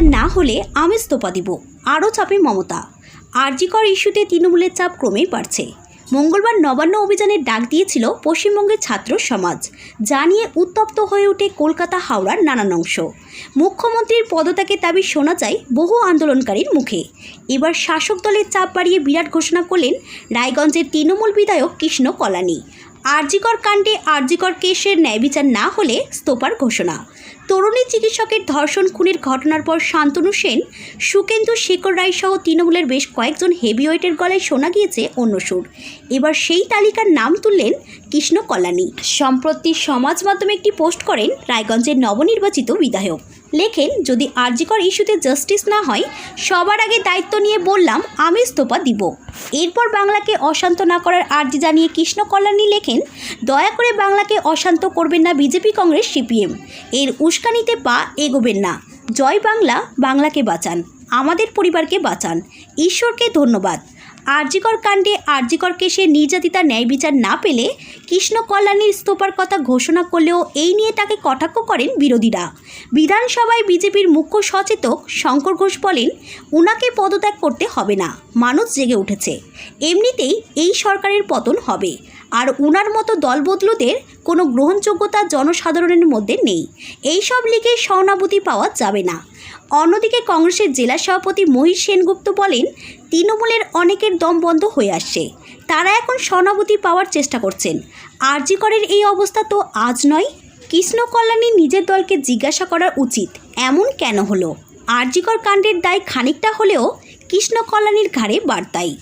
বিচার না হলে আমি ইস্তফা দিব। আরও চাপে মমতা। আরজিকর ইস্যুতে তৃণমূলের চাপ ক্রমেই বাড়ছে। মঙ্গলবার নবান্ন অভিযানের ডাক দিয়েছিল পশ্চিমবঙ্গের ছাত্র সমাজ। যা নিয়ে উত্তপ্ত হয়ে ওঠে কলকাতা হাওড়ার নানান অংশ। মুখ্যমন্ত্রীর পদত্যাগের দাবি শোনা যায় বহু আন্দোলনকারীর মুখে। এবার শাসক দলের চাপ বাড়িয়ে বিরাট ঘোষণা করলেন রায়গঞ্জের তৃণমূল বিধায়ক কৃষ্ণ কলানি। আরজিকর কাণ্ডে আরজিকর কেসের ন্যায় বিচার না হলে স্তোপার ঘোষণা। তরুণী চিকিৎসকের ধর্ষণ খুনের ঘটনার পর শান্তনু সেন, সুকেন্দু শেখর রায় সহ তৃণমূলের বেশ কয়েকজন হেভিওয়েটের গলায় শোনা গিয়েছে অন্য সুর। এবার সেই তালিকার নাম তুললেন কৃষ্ণ কল্যাণী। সম্প্রতি সমাজ মাধ্যমে একটি পোস্ট করেন রায়গঞ্জের নবনির্বাচিত বিধায়ক। লেখেন, যদি আরজিকর ইস্যুতে জাস্টিস না হয়, সবার আগে দায়িত্ব নিয়ে বললাম, আমি ইস্তফা দিব। এরপর বাংলাকে অশান্ত না করার আর্জি জানিয়ে কৃষ্ণ কল্যাণী লেখেন, দয়া করে বাংলাকে অশান্ত করবেন না বিজেপি কংগ্রেস সিপিএম। এর উস্কানিতে পা এগোবেন না। জয় বাংলা, বাংলাকে বাঁচান। আমাদের পরিবারকে বাঁচান। ঈশ্বরকে ধন্যবাদ। আরজিকর কাণ্ডে আরজিকর কেসে নির্যাতিতা ন্যায় বিচার না পেলে কৃষ্ণ কল্যাণীর ইস্তফার কথা ঘোষণা করলেও এই নিয়ে তাকে কটাক্ষ করেন বিরোধীরা। বিধানসভায় বিজেপির মুখ্য সচেতক শঙ্কর ঘোষ বলেন, উনাকে পদত্যাগ করতে হবে না। মানুষ জেগে উঠেছে। এমনিতেই এই সরকারের পতন হবে। আর উনার মতো দলবদলুদের কোনো গ্রহণযোগ্যতা জনসাধারণের মধ্যে নেই। এই সব লিগে সহানুভূতি পাওয়া যাবে না। অন্যদিকে কংগ্রেসের জেলা সভাপতি মহিষ সেনগুপ্ত বলেন, তৃণমূলের অনেকের দম বন্ধ হয়ে আসছে। তারা এখন সহানুভূতি পাওয়ার চেষ্টা করছেন। আরজিকরের এই অবস্থা তো আজ নয়। কৃষ্ণ কল্যাণী নিজের দলকে জিজ্ঞাসা করা উচিত, এমন কেন হলো? আরজিকর কাণ্ডের দায় খানিকটা হলেও কৃষ্ণ কল্যাণীর ঘাড়ে বার্তাই।